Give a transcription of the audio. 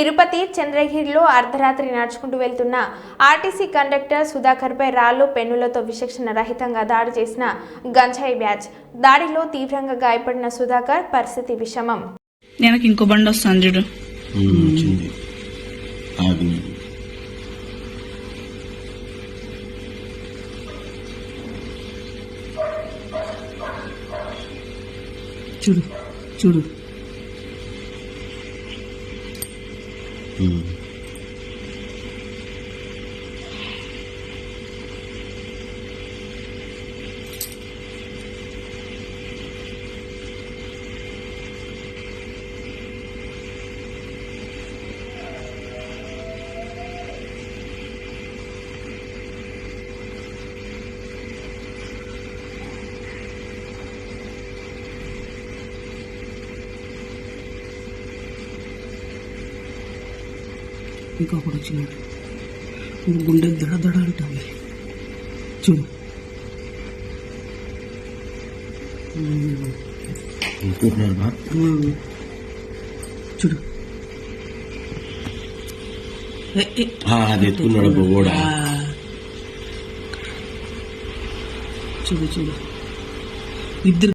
తిరుపతి చంద్రగిరిలో అర్ధరాత్రి నడుచుకుంటూ వెళ్తున్న ఆర్టీసీ కండక్టర్ సుధాకర్పై రాళ్ళు పెన్నులతో విచక్షణ రహితంగా దాడి చేసిన గంజాయి బ్యాచ్. దాడిలో తీవ్రంగా గాయపడిన సుధాకర్ పరిస్థితి విషమం. వెనక ఇంకో బండి వస్తుంది చూడు. ఆగింది చూడు. చూడు ఉమ్. ఇంకొకటి వచ్చినాడు గుండె దడ దడ అంటుంది చూడు. చూడు అది ఎత్తుకున్నాడు కూడా. చూడు చూడు ఇద్దరు